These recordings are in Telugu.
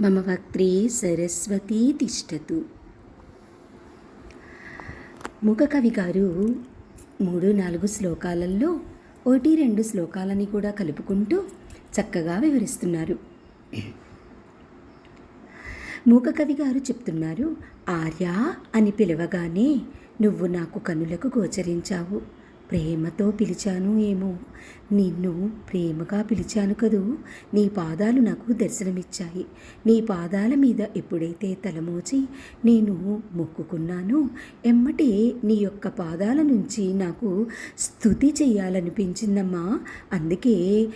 మమ వక్త్రే సరస్వతీ తిష్టతు. ముఖకవి గారు మూడు నాలుగు శ్లోకాలలో ఒకటి రెండు శ్లోకాలని కూడా కలుపుకుంటూ చక్కగా వివరిస్తున్నారు. మూకకవి గారు చెప్తున్నారు ఆర్యా అని పిలవగానే నువ్వు నాకు కనులకు గోచరించావు. ప్రేమతో పిలిచాను ఏమో. నిన్ను ప్రేమగా పిలిచాను కదూ. నీ పాదాలు నాకు దర్శనమిచ్చాయి. నీ పాదాల మీద ఎప్పుడైతే తలమోచి నేను మొక్కుకున్నానో ఎమ్మటే నీ యొక్క పాదాల నుంచి నాకు స్థుతి చేయాలనిపించిందమ్మా. అందుకే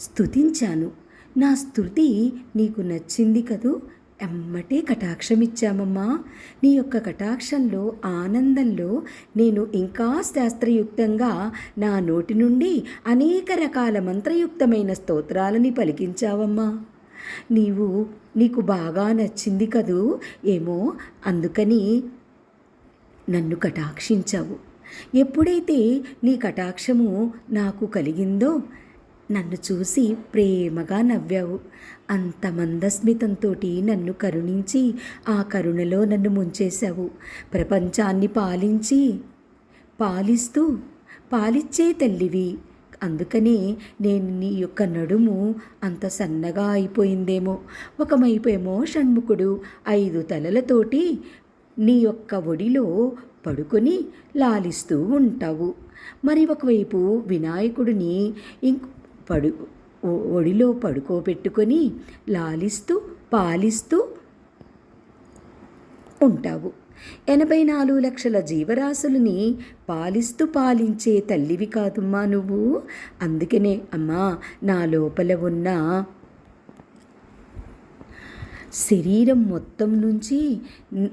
స్థుతించాను. నా స్థుతి నీకు నచ్చింది కదూ. ఎమ్మటే కటాక్షం ఇచ్చామమ్మా నీ యొక్క కటాక్షంలో ఆనందంలో నేను ఇంకా శాస్త్రయుక్తంగా నా నోటి నుండి అనేక రకాల మంత్రయుక్తమైన స్తోత్రాలని పలికించావమ్మా. నీవు నీకు బాగా నచ్చింది కదూ? ఏమో అందుకని నన్ను కటాక్షించావు. ఎప్పుడైతే నీ కటాక్షము నాకు కలిగిందో నన్ను చూసి ప్రేమగా నవ్వావు. అంత మందస్మితంతో నన్ను కరుణించి ఆ కరుణలో నన్ను ముంచేశావు. ప్రపంచాన్ని పాలించి పాలిస్తూ పాలిచ్చే తల్లివి. అందుకనే నేను నీ యొక్క నడుము అంత సన్నగా అయిపోయిందేమో. ఒకవైపేమో షణ్ముఖుడు ఐదు తలలతోటి నీ యొక్క ఒడిలో పడుకొని లాలిస్తూ ఉంటావు. మరి ఒకవైపు వినాయకుడిని ఇంక పడు ఒడిలో పడుకోబెట్టుకొని లాలిస్తూ పాలిస్తూ ఉంటావు. ఎనభై నాలుగు లక్షల జీవరాశులని పాలిస్తూ పాలించే తల్లివి కాదమ్మా నువ్వు. అందుకనే అమ్మా నా లోపల ఉన్న శరీరం మొత్తం నుంచి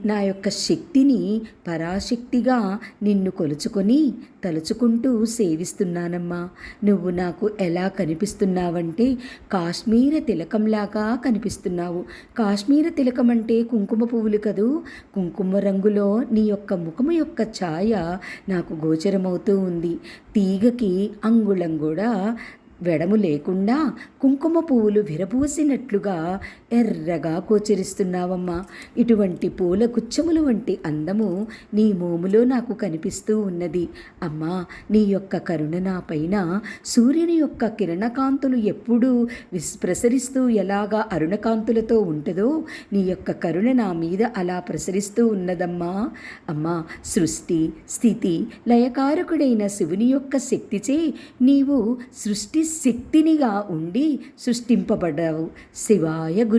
నా యొక్క శక్తిని పరాశక్తిగా నిన్ను కొలుచుకొని తలుచుకుంటూ సేవిస్తున్నానమ్మా. నువ్వు నాకు ఎలా కనిపిస్తున్నావంటే కాశ్మీర తిలకంలాగా కనిపిస్తున్నావు. కాశ్మీర తిలకం అంటే కుంకుమ పువ్వులు కదూ. కుంకుమ రంగులో నీ యొక్క ముఖము యొక్క ఛాయ నాకు గోచరమవుతూ ఉంది. తీగకి అంగుళం కూడా వెడము లేకుండా కుంకుమ పువ్వులు విరబూసినట్లుగా ఎర్రగా గోచరిస్తున్నావమ్మా. ఇటువంటి పూల గుచ్చములు వంటి అందము నీ మోములో నాకు కనిపిస్తూ ఉన్నది. అమ్మా నీ యొక్క కరుణ నా పైన సూర్యుని యొక్క కిరణకాంతులు ఎప్పుడూ విస్ ప్రసరిస్తూ ఎలాగా అరుణకాంతులతో ఉంటుందో నీ యొక్క కరుణ నా మీద అలా ప్రసరిస్తూ ఉన్నదమ్మా. అమ్మా సృష్టి స్థితి లయకారకుడైన శివుని యొక్క శక్తిచే నీవు సృష్టి శక్తినిగా ఉండి సృష్టింపబడ్డావు. శివాయ గురు